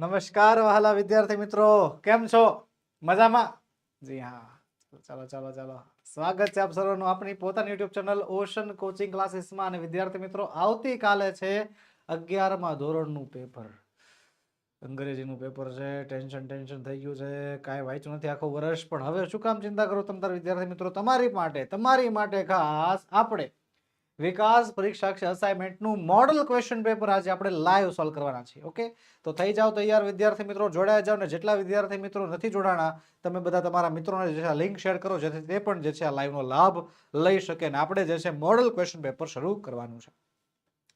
નમસ્કાર વહાલા વિદ્યાર્થી મિત્રો, કેમ છો? મજામાં? જી હા. ચાલો ચાલો ચાલો. સ્વાગત છે આપ સર્વનું આપણી પોતાની યુટ્યુબ ચેનલ ઓશન કોચિંગ ક્લાસીસમાં. અને વિદ્યાર્થી મિત્રો, આવતીકાલે છે અગિયારમાં ધોરણનું પેપર. અંગ્રેજીનું પેપર છે, ટેન્શન ટેન્શન થઈ ગયું છે, કાંઈ વાંચ્યું નથી આખો વર્ષ. પણ હવે શું કામ ચિંતા કરો તમ તારા વિદ્યાર્થી મિત્રો? તમારી માટે તમારી માટે ખાસ આપણે વિકાસ પરીક્ષા છે અસાઇનમેન્ટનું મોડલ ક્વેશ્ચન પેપર આજે આપણે લાઈવ સોલ્વ કરવાના છીએ ઓકે તો થઈ જાઓ તૈયાર વિદ્યાર્થી મિત્રો જોડાયા જાઓ ને જેટલા વિદ્યાર્થી મિત્રો નથી જોડાણા, તમે બધા તમારા મિત્રોને જે છે લિંક શેર કરો, જેથી તે પણ જે છે આ લાઈવનો લાભ લઈ શકે ને આપણે જે છે મોડલ ક્વેશ્ચન પેપર શરૂ કરવાનું છે.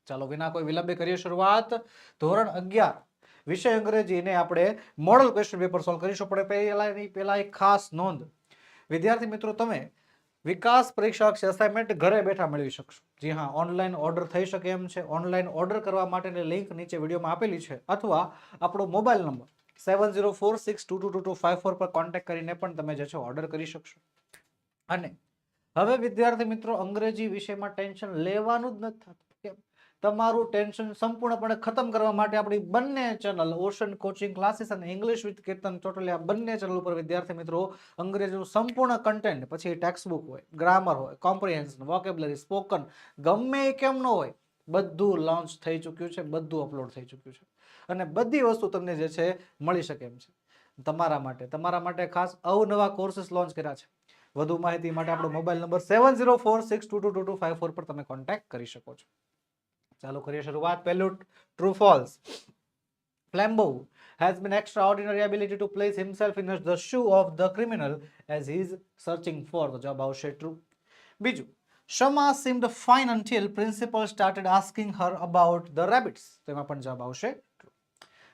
ચાલો, વિના કોઈ વિલંબે કરીએ શરૂઆત. ધોરણ અગિયાર. વિષય અંગ્રેજીને આપણે મોડલ ક્વેશ્ચન પેપર સોલ્વ કરીશું, પણ પહેલાં પહેલા એક ખાસ નોંધ. વિદ્યાર્થી મિત્રો, તમે વિકાસ પરીક્ષા અસાઇનમેન્ટ ઘરે બેઠા મેળવી શકશો. જી હા ઓનલાઈન ઓર્ડર થઈ શકે એમ છે. ઓનલાઈન ઓર્ડર કરવા માટેની લિંક નીચે વિડીયોમાં આપેલી છે. અથવા આપણો mobile number seven zero four six two two two two five four પર કોન્ટેક્ટ કરીને પણ તમે જે છે ઓર્ડર કરી શકશો. અને હવે વિદ્યાર્થી મિત્રો અંગ્રેજી વિષયમાં ટેન્શન લેવાનું જ નથી થતું. તમારું ટેન્શન સંપૂર્ણપણે ખતમ કરવા માટે આપણી બંને ચેનલ ઓશન કોચિંગ ક્લાસીસ અને ઇંગ્લિશ વિથ કેતન ટોટલી આ બંને ચેનલ ઉપર વિદ્યાર્થી મિત્રો અંગ્રેજીનું સંપૂર્ણ કન્ટેન્ટ પછી ટેક્સ્ટબુક હોય ગ્રામર હોય કોમ્પ્રિહેન્શન વોકેબ્લરી સ્પોકન ગમે એ કેમ ન હોય, બધું લોન્ચ થઈ ચૂક્યું છે, બધું અપલોડ થઈ ચૂક્યું છે. અને બધી વસ્તુ તમને જે છે મળી શકે એમ છે. તમારા માટે તમારા માટે ખાસ અવનવા કોર્સીસ લોન્ચ કર્યા છે. વધુ માહિતી માટે આપણો mobile number seven zero four six two two two two four પર તમે કોન્ટેક્ટ કરી શકો છો. ચાલો કરીએ શરૂઆત પહેલું true false Flambeau has been extraordinary ability to place himself in the shoe of the criminal as he is searching for the job આવશે true બીજું Shama seemed fine until principal started asking her about the rabbits તો એમાં પણ જવાબ આવશે true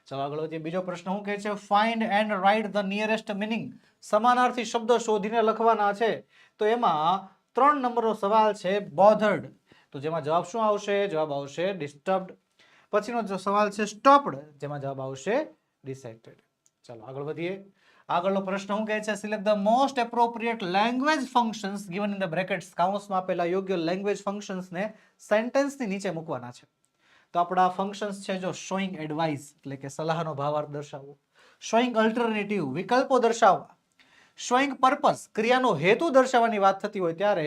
ચાલો આગળ વધીએ બીજો પ્રશ્ન શું કહે છે find and write the nearest meaning સમાનાર્થી શબ્દ શોધીને લખવાના છે તો એમાં ત્રણ નંબરનો સવાલ છે bothered તો જેમાં જવાબ શું આવશે? જવાબ આવશે ડિસ્ટર્બડ પછીનો સવાલ છે સ્ટોપ્ડ જેમાં જવાબ આવશે ડિસાઇટેડ ચાલો, આગળ વધીએ. આગળનો પ્રશ્ન શું કહે છે? Select the most appropriate language functions given in the brackets કાઉન્સમાં આપેલા યોગ્ય લેંગ્વેજ ફંક્શન્સને સેન્ટેન્સની નીચે મૂકવાના છે. તો આપણા ફંક્શન્સ છે જો શોઈંગ એડવાઇસ એટલે કે સલાહનો ભાવાર્થ દર્શાવવો. શોઈંગ અલ્ટરનેટિવ વિકલ્પો દર્શાવવા. શોઈંગ પર્પસ ક્રિયાનો હેતુ દર્શાવવાની વાત થતી હોય ત્યારે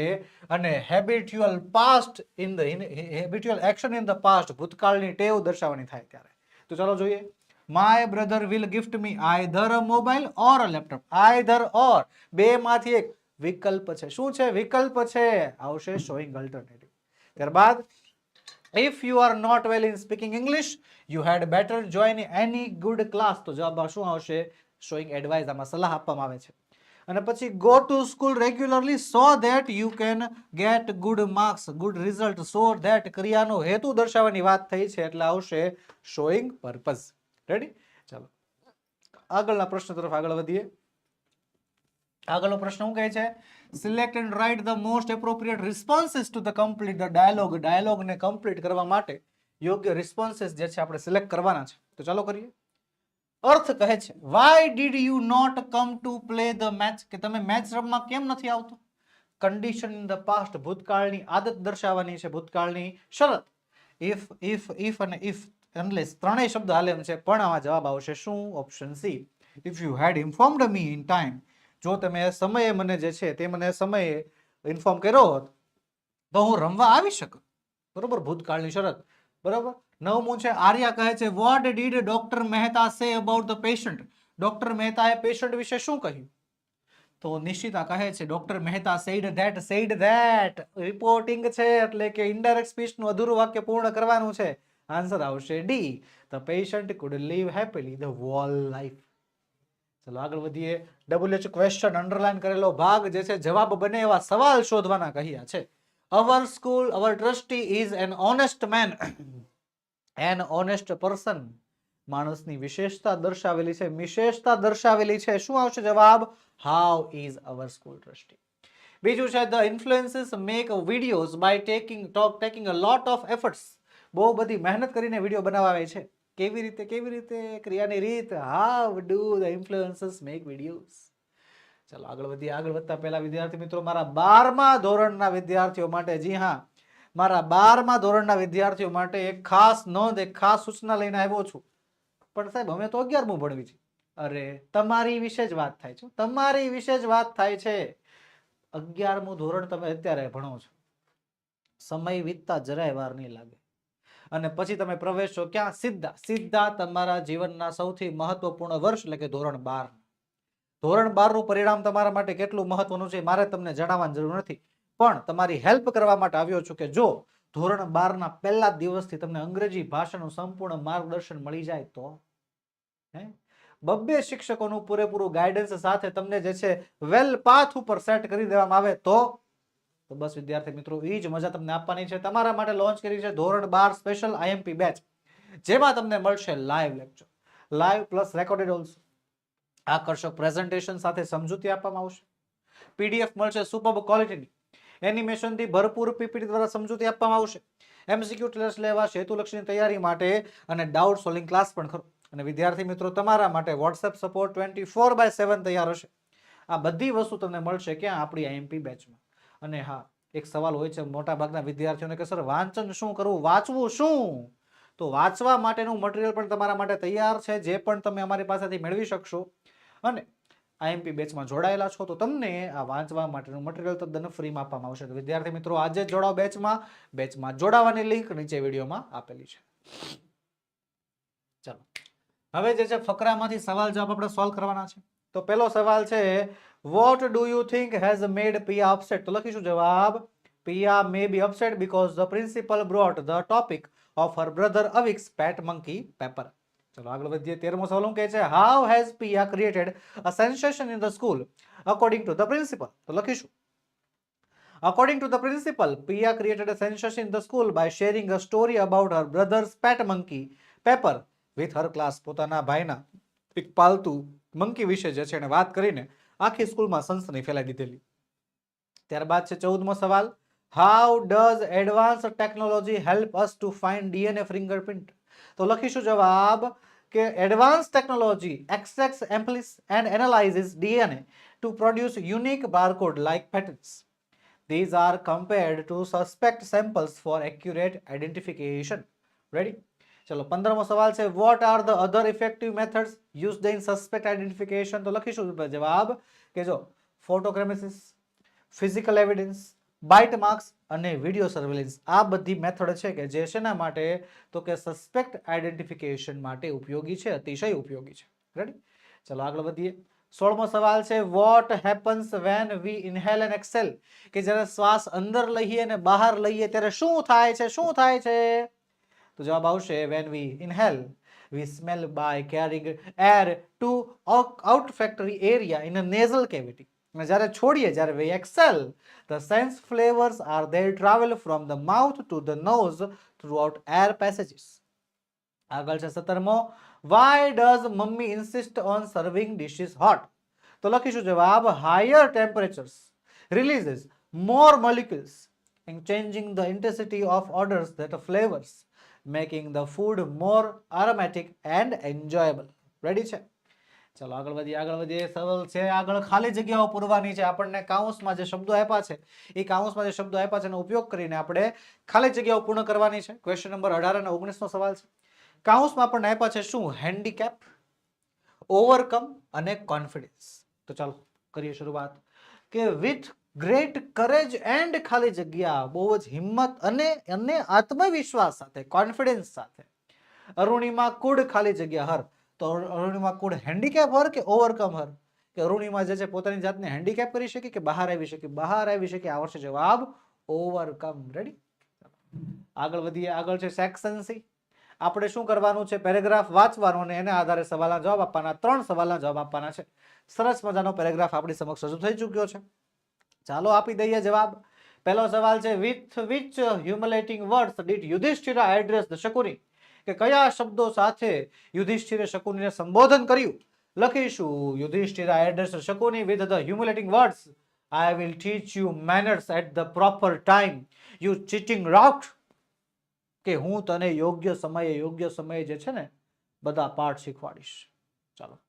અને habitual past in the habitual action in the past ભૂતકાળની ટેવ દર્શાવવાની થાય ત્યારે. તો ચાલો જોઈએ. My brother will gift me either a mobile or a laptop either or બે માંથી એક વિકલ્પ છે. શું છે? વિકલ્પ છે. આવશે શોઈંગ અલ્ટરનેટિવ ત્યારબાદ if you are not well in speaking English you had better join any good class તો જવાબ શું આવશે? શોઈંગ એડવાઇસ આમાં સલાહ આપવામાં આવે છે. અને પછી go to school regularly so that you can get good marks good result so that ક્રિયાનો હેતુ દર્શાવવાની વાત થઈ છે એટલે આવશે શોઈંગ પર્પઝ રેડી ચાલો. આગળના પ્રશ્ન તરફ આગળ વધીએ. આગળનો પ્રશ્ન શું કહે છે? Select and write the most appropriate responses to the complete the dialogue ડાયલોગને complete કરવા માટે યોગ્ય રિસ્પોન્સીસ જે છે આપણે સિલેક્ટ કરવાના છે. તો ચાલો કરીએ. અર્થ કહે છે why did you not come to play the match કે તમે મેચ રમવા કેમ નથી આવતો? કન્ડિશન ઇન ધ પાસ્ટ ભૂતકાળની આદત દર્શાવવાની છે, ભૂતકાળની શરત. ઇફ ઇફ ઇફ અને ઇફ અનલેસ ત્રણેય શબ્દ હાલે છે, પણ આમાં જવાબ આવશે શું? Option C if you had informed me in time જો તમે સમયે મને જે છે તે મને સમયે ઇન્ફોર્મ કર્યો હોત, તો હું રમવા આવી શકું બરોબર? ભૂતકાળની શરત. બરોબર? નવમું છે, આર્યા કહે છે vote did doctor Mehta say about the patient doctor મહેતાએ પેશન્ટ વિશે શું કહ્યું? તો નિશ્ચિતા કહે છે doctor Mehta said that said that reporting છે એટલે કે ઇન્ડાયરેક્ટ સ્પીચનું અધૂરું વાક્ય પૂર્ણ કરવાનું છે. આન્સર આવશે D the patient could live happily the whole life ચલો આગળ વધીએ. ડબલ એચ ક્વેશ્ચન અંડરલાઈન કરેલો ભાગ જે છે, જવાબ બને એવા સવાલ શોધવાના કહ્યા છે. Our school our trustee is an honest man an honest person માણસની વિશેષતા દર્શાવેલી છે. વિશેષતા દર્શાવેલી છે. શું આવશે જવાબ? How is our school trustee બીજું છે the influences make videos by taking talk taking a lot of efforts બહુ બધી મહેનત કરીને વીડિયો બનાવે છે. કેવી રીતે કેવી રીતે? ક્રિયાની રીત? How do the influences make videos ચાલો આગળ વધીએ. આગળ વધતા પહેલા વિદ્યાર્થી મિત્રો, મારા બારમા ધોરણના વિદ્યાર્થીઓ માટે જી હા મારા બારમા ધોરણના વિદ્યાર્થીઓ માટે એક ખાસ નોંધ, એક ખાસ સૂચના લઈને આવ્યો છું. પણ સાહેબ, અમે તો અગિયારમું ભણવી છે અરે, તમારી વિશે જ વાત થાય છે તમારી વિશે જ વાત થાય છે. અગિયારમું ધોરણ તમે અત્યારે ભણો છો. સમય વીતતા જરાય વાર નહીં લાગે. અને પછી તમે પ્રવેશો ક્યાં? સીધા સીધા તમારા જીવનના સૌથી મહત્વપૂર્ણ વર્ષ એટલે કે ધોરણ બાર. ધોરણ બારનું પરિણામ તમારા માટે કેટલું મહત્વનું છે મારે તમને જણાવવાની જરૂર નથી. પણ તમારી હેલ્પ કરવા માટે આવ્યો છું કે જો ધોરણ બારના પહેલા દિવસથી તમને અંગ્રેજી ભાષાનું સંપૂર્ણ માર્ગદર્શન મળી જાય તો? હે? બબ્બે શિક્ષકોનું પૂરેપૂરું ગાઈડન્સ સાથે તમને જે છે વેલ પાથ ઉપર સેટ કરી દેવામાં આવે તો? તો બસ વિદ્યાર્થી મિત્રો એ જ મજા તમને આપવાની છે. તમારા માટે લોન્ચ કરી છે ધોરણ બાર સ્પેશિયલ આઈએમપી બેચ જેમાં તમને મળશે live lecture live plus recorded also આકર્ષક પ્રેઝન્ટેશન સાથે સમજૂતી આપવામાં આવશે. પીડીએફ મળશે સુપર ક્વોલિટીની એનિમેશનથી ભરપૂર પીપીટી દ્વારા સમજૂતી આપવામાં આવશે. એમસીક્યુ ટેલર્સ લેવા હેતુલક્ષની તૈયારી માટે અને ડાઉટ સોલ્વિંગ ક્લાસ પણ ખરો. અને વિદ્યાર્થી મિત્રો, તમારા માટે WhatsApp support twenty four by seven તૈયાર હશે. આ બધી વસ્તુ તમને મળશે ક્યાં? આપણી આઈએમપી બેચમાં અને હા, એક સવાલ હોય છે, મોટાભાગના વિદ્યાર્થીઓને કે, સર, વાંચન શું કરવું વાંચવું શું? તો વાંચવા માટેનું મટીરિયલ પણ તમારા માટે તૈયાર છે, જે પણ તમે અમારી પાસેથી મેળવી શકશો. અને આઈએમપી બેચમાં જોડાયેલા છો, તો તમને આ વાંચવા માટેનું મટીરિયલ તદ્દન ફ્રીમાં આપવામાં આવશે. તો વિદ્યાર્થી મિત્રો, આજે જ જોડાઓ બેચમાં. બેચમાં જોડાવાની લિંક નીચે વિડીયોમાં આપેલી છે. ચાલો. હવે જે છે, ફકરામાંથી સવાલ જવાબ આપણે સોલ્વ કરવાના છે. તો પહેલો સવાલ છે what do you think has made Piya upset તો લખીશું જવાબ Piya may be upset because the principal brought the topic of her brother Avik's pet monkey Pepper ચલો આગળ વધીએ. તેરમો સવાલ શું કહે છે how has Piya created a sensation in the school according to the principal તો લખીશું. According to the principal, Piya created a sensation in the school by sharing a story about her brother's pet monkey, Pepper, with her class. પોતાના ભાઈના એક પાલતુ monkey વિશે જે છે એને વાત કરીને આખી સ્કૂલમાં સનસની ફેલાઈ દીધેલી. ત્યારબાદ છે ચૌદમો સવાલ how does advance technology help us to find DNA fingerprint તો લખીશું જવાબ કે advance technology extracts amplifies and analyses DNA to produce unique barcode like patterns These are compared to suspect samples for accurate identification. Ready? ચલો પંદરમો સવાલ છે what are the other effective methods used in suspect identification તો લખીશું જવાબ કે જો ફોટોક્રેમેસિસ ફિઝિકલ એવિડન્સ બાઇટ માર્ક્સ અને વીડિયો સર્વેલન્સ આ બધી મેથડ છે કે જે શેના માટે? તો કે સસ્પેક્ટ આઈડેન્ટિફિકેશન માટે ઉપયોગી છે, અતિશય ઉપયોગી છે. રેડી ચલો આગળ વધીએ. સોળમો સવાલ છે what happens when we inhale and exhale કે જ્યારે શ્વાસ અંદર લઈએ અને બહાર લઈએ ત્યારે શું થાય છે? શું થાય છે? તો જવાબ આવશે when we inhale we smell by carrying air to olfactory area in a nasal cavity અને જ્યારે છોડીએ જ્યારે we exhale the sense flavours are there travel from the mouth to the nose throughout air passages આગળ છે સત્તરમો why does mummy insist on serving dishes hot તો લખીશું જવાબ higher temperatures releases more molecules in changing the intensity of odors that are flavors making the food more aromatic and enjoyable ready છે ચલો આગળ વધીએ આગળ વધીએ. સરળ છે, આગળ ખાલી જગ્યાઓ પૂરવાની છે. આપણને કાઉન્સમાં જે શબ્દો આપ્યા છે, એ કાઉન્સમાં જે શબ્દો આપ્યા છે એનો ઉપયોગ કરીને આપણે ખાલી જગ્યાઓ પૂર્ણ કરવાની છે. ક્વેશ્ચન નંબર અઢાર અને ઓગણીસનો સવાલ છે. કાઉન્સમાં આપણને આપ્યા છે શું? હેન્ડીકેપ ઓવરકમ અને કોન્ફિડન્સ તો ચાલો કરીએ શરૂઆત. કે વિથ ગ્રેટ કરેજ એન્ડ ખાલી જગ્યા, બહુ જ હિંમત અને અને આત્મવિશ્વાસ સાથે કોન્ફિડન્સ સાથે. અરુણિમા કુડ ખાલી જગ્યા, હર. તો અરુણિમા કુડ હેન્ડીકેપ હર કે ઓવરકમ હર? કે અરુણિમા જે છે પોતાની જાતને હેન્ડીકેપ કરી શકે કે બહાર આવી શકે? બહાર આવી શકે? આ વર્ષે જવાબ ઓવરકમ રેડી આગળ વધીએ. આગળ છે સેક્શન સી આપણે શું કરવાનું છે? પેરેગ્રાફ વાંચવાનો અને એના આધારે સવાલના જવાબ આપવાના. ત્રણ સવાલના જવાબ આપવાના છે. સરસ મજાનો પેરેગ્રાફ આપણી સમક્ષ રજૂ થઈ ચૂક્યો છે. ચાલો આપી દઈએ જવાબ. પહેલો સવાલ છે with which humiliating words did Yudhishthira address the કે કયા શબ્દો સાથે યુધિષ્ઠિરે શકુનીને સંબોધન કર્યું? લખીશું. Yudhishthira address Shakuni with the humiliating words I will teach you manners at the proper time you cheating rout કે હું તને યોગ્ય સમયે યોગ્ય સમયે જે છે ને, બધા પાઠ શીખવાડીશ. ચાલો.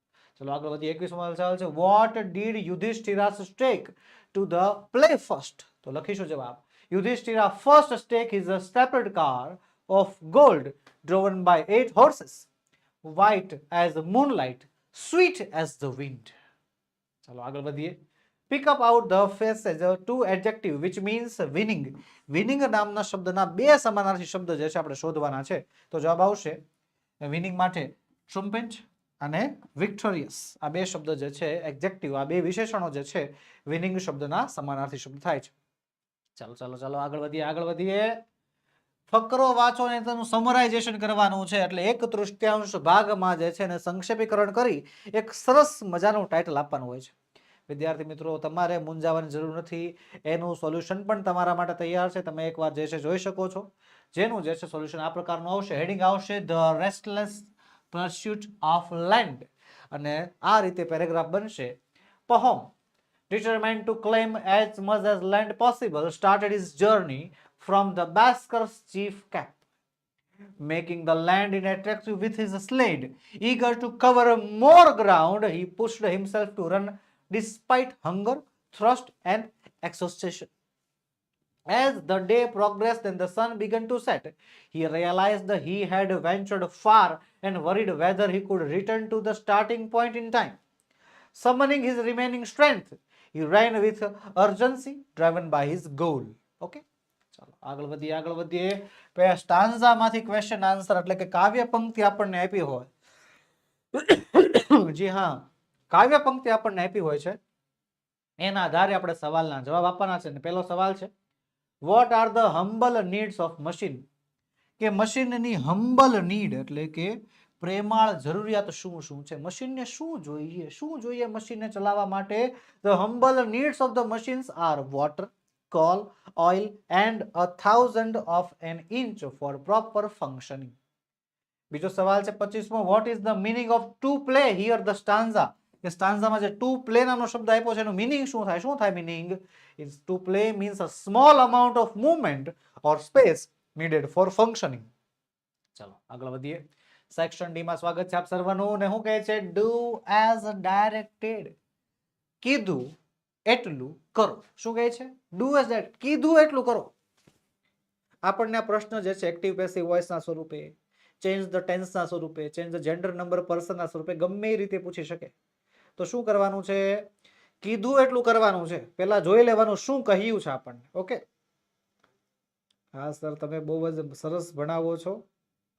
ચલો, આગળ વધીએ. એકવીસમો સવાલ છે what did Yudhishthira's stake to the play first તો લખીશું જવાબ. Yudhishthira first stake is a stepped car of gold driven by eight horses, white as moonlight, sweet as the wind. ચાલો આગળ વધીએ pick up out the passage to adjective which means winning winning નામના શબ્દના બે સમાનાર્થી શબ્દ જે છે આપણે શોધવાના છે. તો જવાબ આવશે વિનિંગ માટે ટ્રુમ્પેન્ટ અને વિક્ટોરિયસ આ બે શબ્દ જે છે એક્ઝેક્ટિવ આ બે વિશેષણો જે છે વિનિંગ શબ્દના સમાનાર્થી શબ્દ થાય છે. ચાલો ચાલો ચાલો આગળ વધીએ આગળ વધીએ. ફકરો વાંચો અને તેનું સમરાઇઝેશન કરવાનું છે. એટલે એક તૃષ્ટ્યાંશ ભાગમાં જે છે એને સંક્ષેપીકરણ કરી એક સરસ મજાનું ટાઇટલ આપવાનું હોય છે. વિદ્યાર્થી મિત્રો, તમારે મૂંઝાવાની જરૂર નથી. એનું સોલ્યુશન પણ તમારા માટે તૈયાર છે. તમે એકવાર જે છે જોઈ શકો છો. જેનું જે છે સોલ્યુશન આ પ્રકારનું આવશે. હેડિંગ આવશે the restless pursuit of land અને આ રીતે પેરેગ્રાફ બનશે. Pahom determined to claim as much as land possible. Started his journey from the Basker's chief cap, making the land inattractive with his sled. Eager to cover more ground, he pushed himself to run despite hunger, thirst, and exhaustion. As the day progressed and the sun began to set, he realized that he had ventured far and worried whether he could return to the starting point in time. Summoning his remaining strength, he ran with urgency, driven by his goal. Okay? આગળ વધીએ આગળ વધીએ. સ્ટાન્ઝામાંથી question answer એટલે કે કાવ્ય પંક્તિ આપણને આપી હોય. જી હા, કાવ્ય પંક્તિ આપણને આપી હોય છે. એના આધારે આપણે સવાલના જવાબ આપવાના છે. ને સવાલ છે what are the humble needs of machine કે મશીનની હમ્બલ નીડ એટલે કે પ્રેમાળ જરૂરિયાત શું શું છે? મશીનને શું જોઈએ? શું જોઈએ મશીનને ચલાવવા માટે? The humble needs of the machines are water coal, oil, and a thousand of an inch for proper functioning. બીજો સવાલ છે પચીસમો what is the meaning of to play here the stanza કે સ્ટાન્ઝામાં જે ટુ પ્લે નામનો શબ્દ આપ્યો છે એનું મિનિંગ શું થાય? શું થાય meaning is to play means a small amount of movement or space needed for functioning ચાલો આગળ વધીએ. સેક્શન ડી માં સ્વાગત છે આપ સર્વનું ને શું કહે છે ડુ એઝ ડાયરેક્ટેડ કીધું એટલું કરો. શું કહે છે? ડુ એઝ દેટ કીધું એટલું કરો. આપણને આ પ્રશ્ન જે છે એક્ટિવ પેસિવ વોઇસના સ્વરૂપે ચેન્જ ધ ટેન્સના સ્વરૂપે ચેન્જ ધ જેન્ડર નંબર પર્સનના સ્વરૂપે ગમે એ રીતે પૂછી શકે. તો શું કરવાનું છે? કીધું એટલું કરવાનું છે. પહેલાં જોઈ લેવાનું શું કહ્યું છે આપણને. ઓકે? હા, સર, તમે બહુ જ સરસ ભણાવો છો.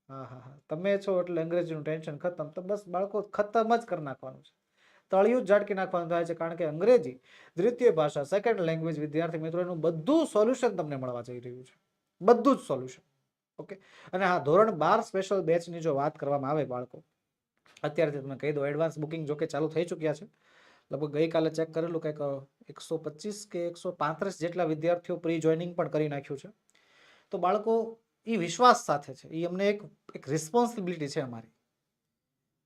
હા હા હા. તમે છો એટલે અંગ્રેજીનું ટેન્શન ખતમ. તો બસ બાળકો ખતમ જ કરી નાખવાનું છે. તળિયું ઝાટકી નાખવાનું થાય છે કારણ કે અંગ્રેજી, દ્વિતીય ભાષા સેકન્ડ લેંગ્વેજ વિદ્યાર્થી મિત્રો એનું બધું સોલ્યુશન તમને મળવા જઈ રહ્યું છે. બધું જ સોલ્યુશન ઓકે અને હા, ધોરણ બાર સ્પેશિયલ બેચની જો વાત કરવામાં આવે બાળકો અત્યારથી તમે કહી દો એડવાન્સ બુકિંગ જોકે ચાલુ થઈ ચૂક્યા છે. લગભગ ગઈકાલે ચેક કરેલું કંઈક એકસો પચીસ કે એકસો પાંત્રીસ જેટલા વિદ્યાર્થીઓ પ્રી જોઈનિંગ પણ કરી નાખ્યું છે. તો બાળકો એ વિશ્વાસ સાથે છે. એ અમને એક એક રિસ્પોન્સિબિલિટી છે અમારી.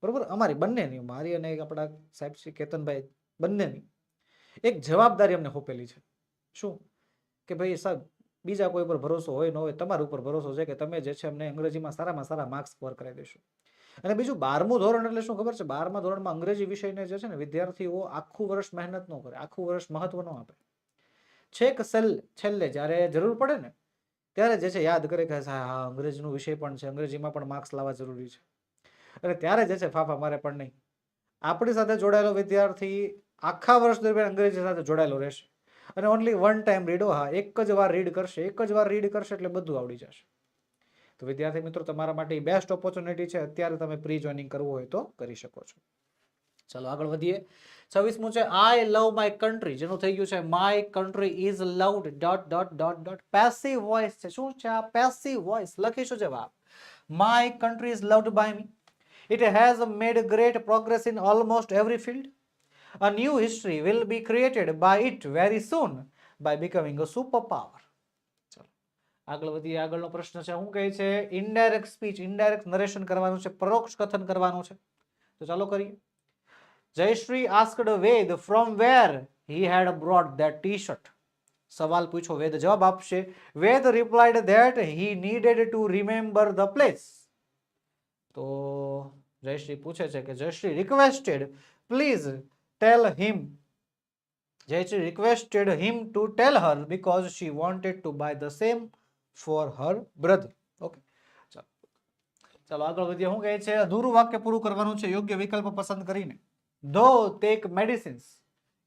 બરોબર? અમારી બંનેની મારી અને આપણા સાહેબ શ્રી કેતનભાઈ બંનેની એક જવાબદારી અમને હોપેલી છે. શું? કે ભાઈ સાહેબ, બીજા કોઈ પર ભરોસો હોય, ન હોય, તમારા ઉપર ભરોસો છે કે તમે જે છે અમને અંગ્રેજીમાં સારામાં સારા માર્ક્સ સ્કોર કરાવી દેશો. અને બીજું બારમું ધોરણ, એટલે શું ખબર છે? બારમા ધોરણમાં અંગ્રેજી વિષયને જે છે ને વિદ્યાર્થીઓ આખું વર્ષ મહેનત ન કરે, આખું વર્ષ મહત્વ ન આપે. છેક સેલ, છેલ્લે જ્યારે જરૂર પડે ને, ત્યારે જે છે યાદ કરે કે હા, અંગ્રેજીનો વિષય પણ છે, અંગ્રેજીમાં પણ માર્ક્સ લાવવા જરૂરી છે. અને ત્યારે જે છે ફાફા, મારે પણ નહીં. આપણી સાથે જોડાયેલો વિદ્યાર્થી આખા વર્ષ દરમિયાન અંગ્રેજી સાથે જોડાયેલો રહેશે. અને ઓનલી વન ટાઈમ રીડો હા એક જ વાર રીડ કરશે, એક જ વાર રીડ કરશે એટલે બધું આવડી જશે. તો વિદ્યાર્થી મિત્રો, તમારા માટે બેસ્ટ ઓપોર્ચ્યુનિટી છે, અત્યારે તમે પ્રી જોઈનિંગ કરવું હોય તો કરી શકો છો. ચલો આગળ વધીએ. છવ્વીસમું છે આઈ લવ માય કન્ટ્રી જેનું થઈ ગયું છે my country is loved dot dot dot dot passive voice છે. શું છે આ પેસિવ વોઇસ લખીશું જવાબ. My country is loved by me It has made great progress in almost every field. A new history will be created by it very soon by becoming a superpower. આગળ વધીએ. આગળનો પ્રશ્ન છે, શું કહે છે? ઇનડાયરેક્ટ સ્પીચ ઇનડાયરેક્ટ નરેશન કરવાનું છે, પરોક્ષ કથન કરવાનું છે. તો ચાલો કરીએ. Jayshree asked Ved from where he had brought that T shirt સવાલ પૂછો, વેદ જવાબ આપશે. Ved replied that he needed to remember the place તો જયશ્રી પૂછે છે કે Jayshree requested please tell him Jayshree requested him to tell her because she wanted to buy the same for her brother okay ચાલો. ચાલો, આગળ વધીએ. શું કહે છે? અધૂરું વાક્ય પૂરું કરવાનું છે, યોગ્ય વિકલ્પ પસંદ કરીને. ધો ટેક મેડિસિન્સ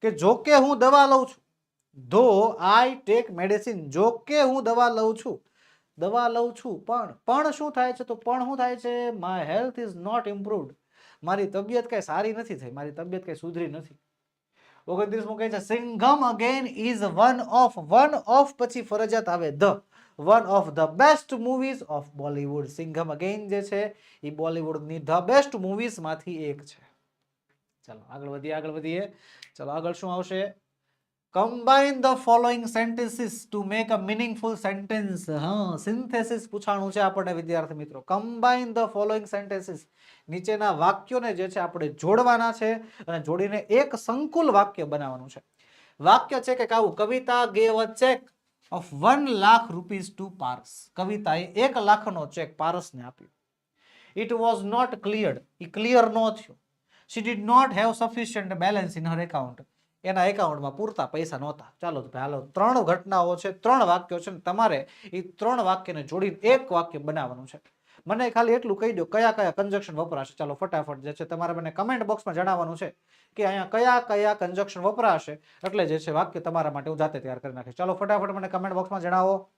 કે જો કે હું દવા લઉં છું. ધો આઈ ટેક મેડિસિન જો કે હું દવા લઉં છું. દવા લઉં છું, પણ પણ શું થાય છે? તો પણ શું થાય છે? My health is not improved મારી તબિયત કઈ સારી નથી થઈ, મારી તબિયત કઈ સુધરી નથી. ઓગણત્રીસમું કહે છે, Singham again is one of one of પછી ફરજિયાત આવે the one of the best movies of Bollywood Singham again જે છે એ બોલિવૂડની ધ બેસ્ટ મૂવીઝમાંથી એક છે. ચલો, આગળ વધીએ આગળ વધીએ. ચલો, આગળ શું આવશે? Combine the following sentences to make a meaningful sentence હા સિન્થેસિસ પૂછાણું છે આપણને, વિદ્યાર્થી મિત્રો. કમ્બાઇન ધ ફોલોઈંગ સેન્ટેન્સીસ નીચેના વાક્યોને જે છે આપણે જોડવાના છે અને જોડીને એક સંકુલ વાક્ય બનાવવાનું છે. વાક્ય છે કે કાવું? Kavita gave a cheque of one lakh rupees to Paras. કવિતાએ એક લાખનો ચેક પારસને આપ્યો. ઇટ વોઝ નોટ ક્લિયર્ડ એ ક્લિયર ન થયો. She did not have sufficient balance in her account એના એકાઉન્ટમાં પૂરતા પૈસા નહોતા. ચાલો ભાઈ, હાલો. ત્રણ ઘટનાઓ છે, ત્રણ વાક્યો છે ને તમારે એ ત્રણ વાક્યને જોડીને એક વાક્ય બનાવવાનું છે. મને ખાલી એટલું કહી દો, કયા કયા કન્જક્શન વપરાશે? ચાલો, ફટાફટ જે છે, તમારે મને કમેન્ટ બોક્સમાં જણાવવાનું છે કે અહીંયા કયા કયા કન્જક્શન વપરાશે? એટલે જે છે, વાક્ય તમારા માટે હું જાતે તૈયાર કરી નાખીશ. ચાલો, ફટાફટ મને કમેન્ટ બોક્સમાં જણાવો.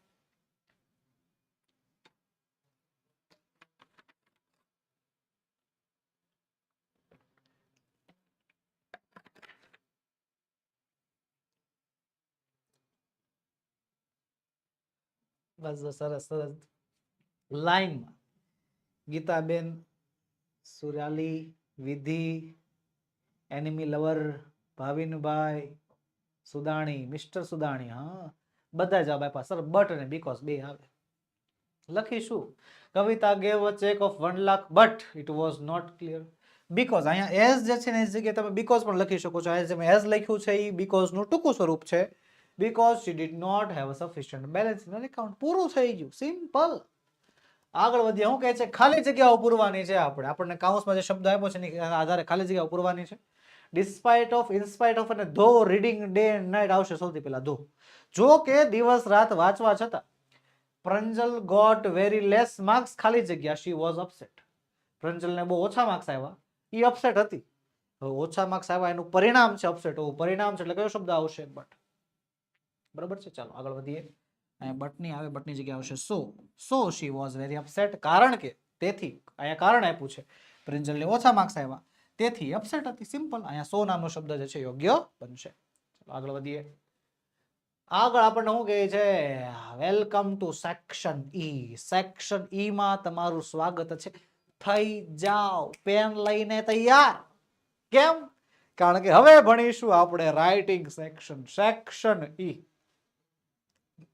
બસ સરસ સરસ. લાઈનમાં Geetaben, Surali, Vidhi, enemy lover, Bhavinbhai, Sudani, mister Sudani, હા. બધા જવાબ આપ્યા. સર, બટ અને બીકોઝ બે આવે. લખીશું. Kavita gave a cheque of one lakh but it was not clear because અહીંયા એઝ જે છે ને, એ જગ્યાએ તમે બીકોઝ પણ લખી શકો છો. એઝ મેં એઝ લખ્યું છે, એ બીકોઝનું ટૂંકું સ્વરૂપ છે. Because she did not have sufficient balance in account પૂરું થઈ ગયું. સિમ્પલ આગળ વધીએ. હું કહે છે, ખાલી જગ્યાઓ પૂરવાની છે આપણે. આપણને કાઉન્સમાં જે શબ્દ આપ્યો છે એની આધારે ખાલી જગ્યાઓ પૂરવાની છે. ડિસ્પાઇટ ઓફ ઇન્સ્પાઇટ ઓફ અને ધો રીડિંગ ડે એન્ડ નાઇટ આવશે સૌથી પહેલા ધો. જો કે દિવસ રાત વાંચવા છતાં, Pranjal got very less marks ખાલી જગ્યા શી વોઝ અપસેટ પ્રંજલને બહુ ઓછા માર્ક્સ આવ્યા. એ અપસેટ હતી. ઓછા માર્ક્સ આવ્યા, એનું પરિણામ છે અપસેટ હોવું પરિણામ છે એટલે કયો શબ્દ આવશે? બટ બરાબર છે? ચાલો, આગળ વધીએ. અહીંયા બટની આવે, બટની જગ્યાએ આવશે so. So she was very upset કારણ કે તેથી, અહીંયા કારણ આપ્યું છે. પ્રિન્જલને ઓછા માર્ક્સ આવ્યા. તેથી અપસેટ હતી સિમ્પલ અહીંયા સો નામનો શબ્દ જે છે, યોગ્ય બનશે. ચાલો, આગળ વધીએ. આગળ આપણને શું કહે છે? Welcome to section E section E માં તમારું સ્વાગત છે. થઈ જાઓ. પેન લઈને તૈયાર. કેમ? કારણ કે હવે ભણીશું આપણે રાઇટિંગ સેક્શન સેક્શન ઈ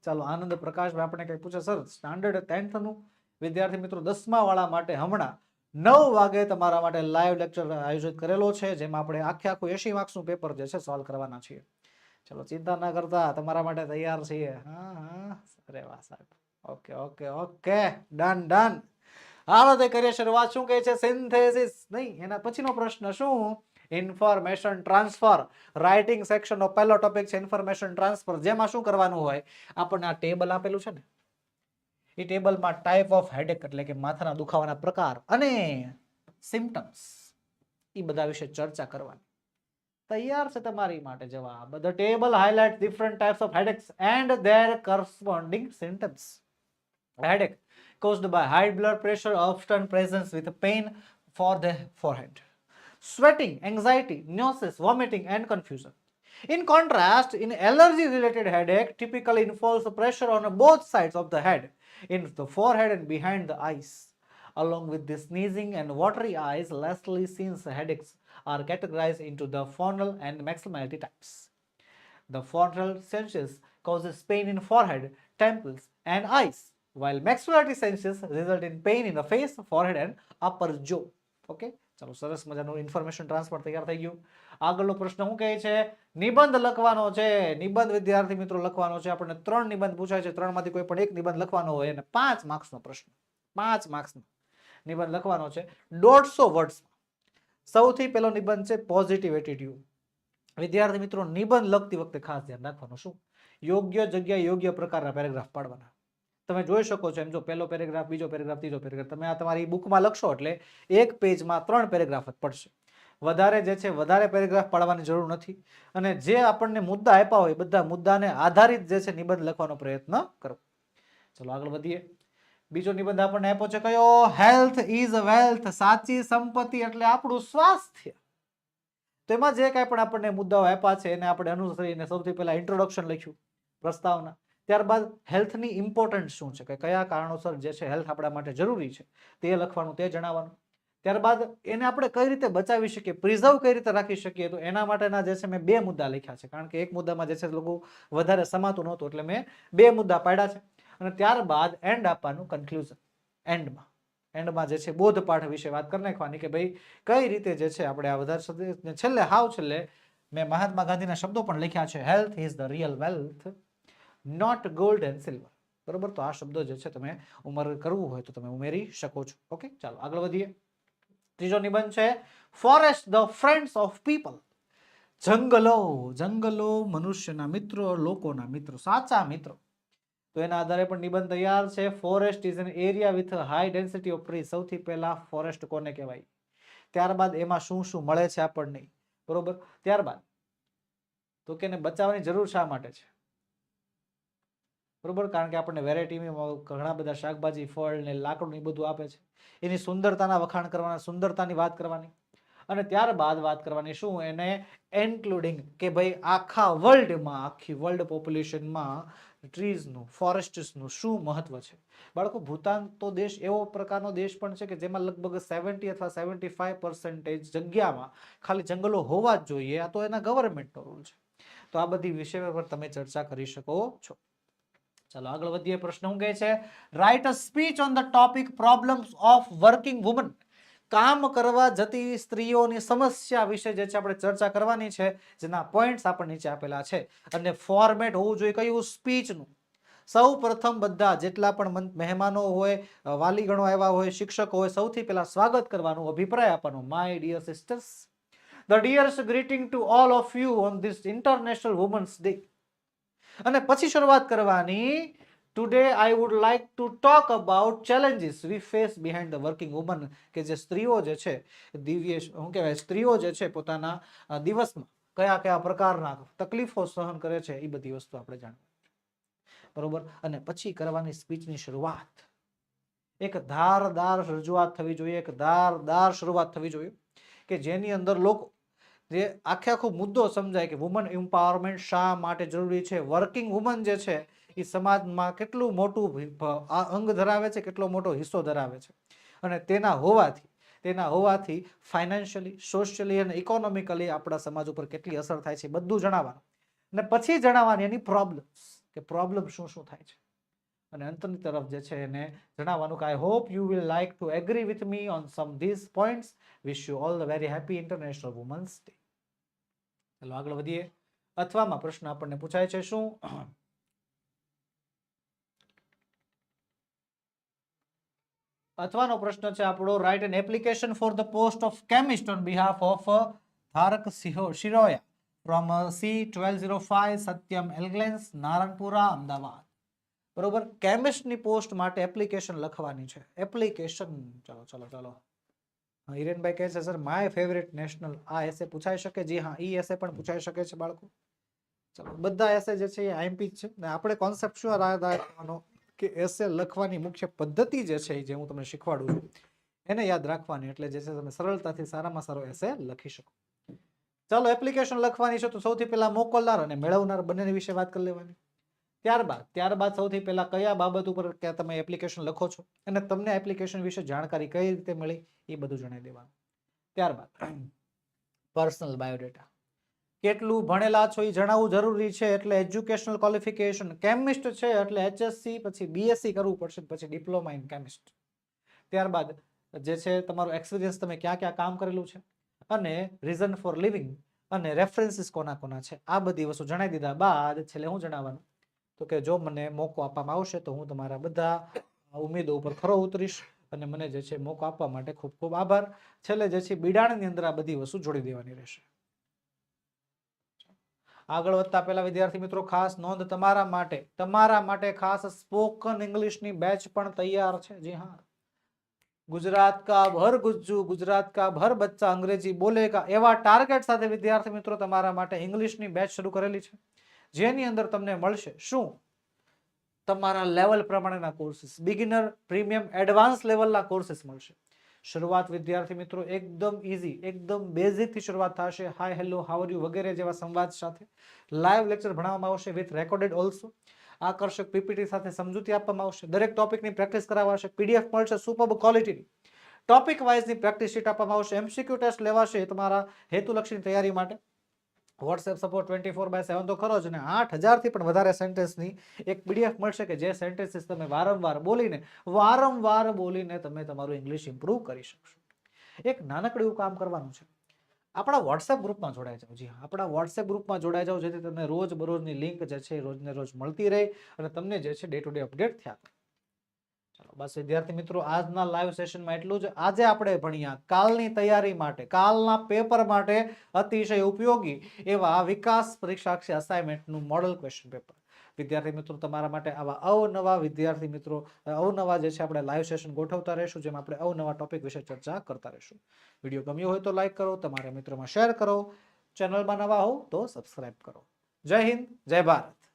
ચાલો, આનંદ પ્રકાશભાઈ આપણે કઈ પૂછે, સર, સ્ટાન્ડર્ડ ટેન્થનું વિદ્યાર્થી મિત્રો દસમા વાળા માટે હમણાં નવ વાગે તમારા માટે લાઈવ લેક્ચર આયોજિત કરેલો છે, જેમાં આપણે આખે આખું એસી માર્ક્સનું પેપર જે છે સોલ્વ કરવાના છીએ. ચલો, ચિંતા ના કરતા, તમારા માટે તૈયાર છીએ. હા હા. અરે વાહ, સાહેબ. Okay okay okay. Done done. હાલો, તે કરીએ શરૂઆત. શું કહે છે? સિન્થેસિસ. નહીં, એના પછીનો પ્રશ્ન શું? Information transfer. રાઇટિંગ સેક્શનનો પહેલો ટોપિક છે ઇન્ફોર્મેશન ટ્રાન્સફર. જેમાં શું કરવાનું હોય? આપણને આ ટેબલ આપેલું છે ને? એ ટેબલમાં ટાઈપ ઓફ હેડેક એટલે કે માથાના દુખાવાના પ્રકાર અને સિમ્ટમ્સ એ બધા વિશે ચર્ચા કરવાની. તૈયાર છે તમારી માટે જવાબ. The table highlight different types of headaches and their corresponding symptoms headache caused by high blood pressure often presence with pain for the forehead. Sweating anxiety nausea vomiting and confusion. In contrast in allergy related headache typically involves pressure on both sides of the head in the forehead and behind the eyes. Along with the sneezing and watery eyes lastly since headaches are categorized into the frontal and maxillarity types. The frontal sensus causes pain in forehead, temples, and eyes, while maxillary sensus result in pain in the face, forehead, and upper jaw. Okay ચાલો, સરસ મજાનું information transfer તૈયાર થઈ ગયું. આગળનો પ્રશ્ન શું કહે છે? નિબંધ લખવાનો છે. નિબંધ વિદ્યાર્થી મિત્રો લખવાનો છે. આપણને ત્રણ નિબંધ પૂછાય છે. ત્રણમાંથી કોઈ પણ એક નિબંધ લખવાનો હોય અને પાંચ માર્ક્સનો પ્રશ્ન. પાંચ માર્ક્સનો નિબંધ લખવાનો છે. દોઢસો વર્ડ્સમાં સૌથી પહેલો નિબંધ છે પોઝિટિવ એટીટ્યુડ વિદ્યાર્થી મિત્રો, નિબંધ લખતી વખતે ખાસ ધ્યાન રાખવાનું શું? યોગ્ય જગ્યાએ યોગ્ય પ્રકારના પેરેગ્રાફ પાડવાના. તમે જોઈ શકો છો એમ જો પહેલો પેરેગ્રાફ, બીજો પેરેગ્રાફ, ત્રીજો પેરેગ્રાફ. તમે આ તમારી બુકમાં લખશો એટલે એક પેજમાં ત્રણ પેરેગ્રાફ જ પડશે. વધારે જે છે, વધારે પેરેગ્રાફ પાડવાની જરૂર નથી. અને જે આપણને મુદ્દા આપ્યા હોય બધા મુદ્દાને આધારિત જે છે, નિબંધ લખવાનો પ્રયત્ન કરો. ચલો આગળ વધીએ. બીજો નિબંધ આપણને આપ્યો છે કયો? હેલ્થ ઇઝ વેલ્થ સાચી સંપત્તિ એટલે આપણું સ્વાસ્થ્ય. તો એમાં જે કાંઈ પણ આપણને મુદ્દાઓ આપ્યા છે, એને આપણે અનુસરીને સૌથી પહેલા ઇન્ટ્રોડક્શન લખ્યું. પ્રસ્તાવના. ત્યારબાદ હેલ્થની ઇમ્પોર્ટન્સ શું છે? કે કયા કારણોસર જે છે હેલ્થ આપણા માટે જરૂરી છે? તે લખવાનું, તે જણાવવાનું. ત્યારબાદ એને આપણે કઈ રીતે બચાવી શકીએ? પ્રિઝર્વ કઈ રીતે રાખી શકીએ? તો એના માટેના જે છે મેં બે મુદ્દા લખ્યા છે. કારણ કે એક મુદ્દામાં જે છે લોકો વધારે સમાતું નહોતું, એટલે મેં બે મુદ્દા પાડ્યા છે. અને ત્યારબાદ એન્ડ આપવાનું કન્ક્લુઝન એન્ડમાં એન્ડમાં જે છે બોધપાઠ વિશે વાત કરી નાખવાની કે ભાઈ, કઈ રીતે જે છે આપણે આ વધારે છેલ્લે, હાવ છેલ્લે મેં મહાત્મા ગાંધીના શબ્દો પણ લખ્યા છે. Health is the real wealth not gold and silver બરોબર? તો આ શબ્દો જે છે તમે ઉમર કરવું હોય તો તમે ઉમેરી શકો છો. ઓકે? ચાલો, આગળ વધીએ. ત્રીજો નિબંધ છે forest the friends of people જંગલો જંગલો, મનુષ્યના મિત્રો, લોકોના મિત્રો, સાચા મિત્રો. તો એના આધારે પણ નિબંધ તૈયાર છે forest is an area with high density of tree સૌથી પહેલા ફોરેસ્ટ કોને કહેવાય? ત્યારબાદ એમાં શું શું મળે છે આપણને? બરોબર? ત્યારબાદ, તો કે બચાવવાની જરૂર શા માટે છે? બરોબર? કારણ કે આપણને વેરાયટીમાં ઘણા બધા શાકભાજી, ફળ ને લાકડું એ બધું આપે છે. એની સુંદરતાના વખાણ કરવાના, સુંદરતાની વાત કરવાની. અને ત્યારબાદ વાત કરવાની શું? એને ઇન્ક્લુડિંગ કે ભાઈ આખા વર્લ્ડમાં આખી વર્લ્ડ પોપ્યુલેશનમાં ટ્રીઝનું ફોરેસ્ટ્સનું શું મહત્વ છે? બાળકો, ભૂતાન તો દેશ એવો પ્રકારનો દેશ પણ છે કે જેમાં લગભગ સેવન્ટી અથવા સેવન્ટી ફાઈવ પર્સન્ટેજ જગ્યામાં ખાલી જંગલો હોવા જ જોઈએ, આ તો એના ગવર્મેન્ટનો રૂલ છે. તો આ બધી વિષય પર તમે ચર્ચા કરી શકો છો. ચાલો આગળ વધીએ, પ્રશ્ન શું કહે છે. Write a speech on the topic problems of working woman કામ કરવા જતી સ્ત્રીઓની સમસ્યા વિશે જે છે આપણે ચર્ચા કરવાની છે, જેના પોઈન્ટ્સ આપણે નીચે આપેલા છે. અને ફોર્મેટ હોવું જોઈએ કયું? સ્પીચનું સૌ પ્રથમ બધા જેટલા પણ મન- મહેમાનો હોય વાલીગણો આવ્યા હોય, શિક્ષકો હોય, સૌથી પહેલા સ્વાગત કરવાનું, અભિપ્રાય આપવાનો. My dear sisters the dears greeting to all of you on this international women's day અને પછી શરૂઆત કરવાની. Today I would like to talk about challenges we face behind the working woman કે જે સ્ત્રીઓ જે છે દિવ્ય શું કહેવાય, સ્ત્રીઓ જે છે પોતાના દિવસમાં કયા કયા પ્રકારના તકલીફો સહન કરે છે, એ બધી વસ્તુ આપણે જાણવી. બરોબર? અને પછી કરવાની સ્પીચની શરૂઆત. એક ધારદાર રજૂઆત થવી જોઈએ, એક ધારદાર શરૂઆત થવી જોઈએ, કે જેની અંદર લોકો જે આખે આખો મુદ્દો સમજાય કે વુમન એમ્પાવરમેન્ટ શા માટે જરૂરી છે? વર્કિંગ વુમન જે છે, એ સમાજમાં કેટલું મોટું આ અંગ ધરાવે છે, કેટલો મોટો હિસ્સો ધરાવે છે? અને તેના હોવાથી તેના હોવાથી ફાઇનાન્શિયલી સોશિયલી અને ઇકોનોમિકલી આપણા સમાજ ઉપર કેટલી અસર થાય છે બધું જણાવવાનું. અને પછી જણાવવાની એની પ્રોબ્લેમ્સ કે પ્રોબ્લેમ શું શું થાય છે? અને અંતની તરફ જે છે એને જણાવવાનું કે I hope you will like to agree with me on some this points wish you all the very happy international women's day ચાલો આગળ વધીએ. અથવામાં પ્રશ્ન આપણને પૂછાય છે શું? અથવાનો પ્રશ્ન છે આપણો write an application for the post of chemist on behalf of Dharak Shiroya from C twelve zero five Satyam એલગ્લેન્સ Naranpura Ahmedabad બરોબર? કેમિસ્ટની પોસ્ટ માટે એપ્લિકેશન લખવાની છે. એપ્લિકેશન ચલો ચલો ચલો. હિરેનભાઈ કહે છે સર માય ફેવરેટ નેશનલ આ એસે પૂછાઈ શકે? જી હા, ઈ એસે પણ પૂછાઈ શકે છે, બાળકો. ચલો, બધા એસે જે છે એ આઈએમપી જ છે. ને આપણે કોન્સેપ્ટ શું રાખવાનો કે એસે લખવાની મુખ્ય પદ્ધતિ જે છે જે હું તમને શીખવાડું છું, એને યાદ રાખવાની. એટલે જે છે, તમે સરળતાથી સારામાં સારો એસે લખી શકો. ચાલો એપ્લિકેશન લખવાની છે, તો સૌથી પહેલા મોકલનાર અને મેળવનાર બંને વિશે વાત કરી લેવાની. ત્યારબાદ ત્યારબાદ સૌથી પહેલા કયા બાબત ઉપર ક્યાં તમે એપ્લિકેશન લખો છો અને તમને એપ્લિકેશન વિશે જાણકારી કઈ રીતે મળી, એ બધું જણાવી દેવાનું. ત્યારબાદ પર્સનલ બાયોડેટા કેટલું ભણેલા છો એ જણાવવું જરૂરી છે, એટલે એજ્યુકેશનલ ક્વોલિફિકેશન કેમિસ્ટ છે, એટલે એચએસસી પછી બીએસસી કરવું પડશે, પછી ડિપ્લોમા ઇન કેમિસ્ટ ત્યારબાદ, જે છે તમારું એક્સપિરિયન્સ તમે ક્યાં ક્યાં કામ કરેલું છે અને રીઝન ફોર લિવિંગ અને રેફરન્સીસ કોના કોના છે, આ બધી વસ્તુ જણાવી દીધા. બાદ છેલ્લે હું જણાવવાનું તો કે જો મને મોકો આપવામાં આવશે તો હું તમારા બધા ઉમેદો ઉપર ખરો ઉતરીશ અને મને જે છે મોકો આપવા માટે ખૂબ ખૂબ આભાર. છેલ્લે જે છે બિડાણની અંદર આ બધી વસ્તુ જોડી દેવાની રહેશે. આગળ વધતા પહેલા વિદ્યાર્થી મિત્રો, ખાસ નોંધ તમારા માટે તમારા માટે ખાસ સ્પોકન ઇંગ્લિશની બેચ પણ તૈયાર છે. જી હા. ગુજરાત કા ભર ગુજ્જુ, ગુજરાત કા ભર બચ્ચા અંગ્રેજી બોલે કા એવા ટાર્ગેટ સાથે વિદ્યાર્થી મિત્રો તમારા માટે ઇંગ્લિશની બેચ શરૂ કરેલી છે. જેની અંદર તમને મળશે શું? તમારા લેવલ પ્રમાણેના કોર્સીસ બિગિનર પ્રીમિયમ એડવાન્સ લેવલના કોર્સીસ મળશે. શરૂઆત વિદ્યાર્થી મિત્રો એકદમ ઇઝી એકદમ બેઝિકથી શરૂઆત થશે. હાય હેલો હાવર યુ વગેરે જેવા સંવાદ સાથે. લાઈવ લેક્ચર ભણાવવામાં આવશે વિથ રેકોર્ડેડ ઓલ્સો આકર્ષક પીપીટી સાથે સમજૂતી આપવામાં આવશે. દરેક ટોપિકની પ્રેક્ટિસ કરાવશે પીડીએફ મળશે સુપર ક્વોલિટીની ટોપિક વાઇઝની પ્રેક્ટિસ શીટ આપવામાં આવશે. એમસીક્યુ ટેસ્ટ લેવાશે તમારા હેતુલક્ષીની તૈયારી માટે. WhatsApp support twenty four by seven તો ખરો જ ને. આઠ હજારથી પણ વધારે સેન્ટેન્સની એક પીડીએફ મળશે કે જે સેન્ટેન્સીસ તમે વારંવાર બોલીને વારંવાર બોલીને તમે તમારું ઇંગ્લિશ ઇમ્પ્રૂવ કરી શકશો. એક નાનકડું એવું કામ કરવાનું છે. આપણા વોટ્સએપ ગ્રુપમાં જોડાઈ જાઓ. જી આપણા વોટ્સએપ ગ્રુપમાં જોડાઈ જાઓ, જેથી તમને રોજ બરોજની લિંક જે છે રોજને રોજ મળતી રહે અને તમને જે છે ડે ટુ ડે અપડેટ થયા બસ વિદ્યાર્થી મિત્રો, આજના લાઈવ સેશનમાં એટલું જ. આજે આપણે ભણ્યા કાલની તૈયારી માટે, કાલના પેપર માટે અતિશય ઉપયોગી એવા વિકાસ પરીક્ષાક્ષી અસાઇનમેન્ટનું મોડલ ક્વેશ્ચન પેપર વિદ્યાર્થી મિત્રો, તમારા માટે આવા અવનવા વિદ્યાર્થી મિત્રો, અવનવા જે છે આપણે લાઈવ સેશન ગોઠવતા રહીશું, જેમાં આપણે અવનવા ટોપિક વિશે ચર્ચા કરતા રહીશું. વીડિયો ગમ્યો હોય તો લાઈક કરો, તમારા મિત્રોમાં શેર કરો. ચેનલમાં નવા હો તો સબસ્ક્રાઈબ કરો. જય હિન્દ, જય ભારત.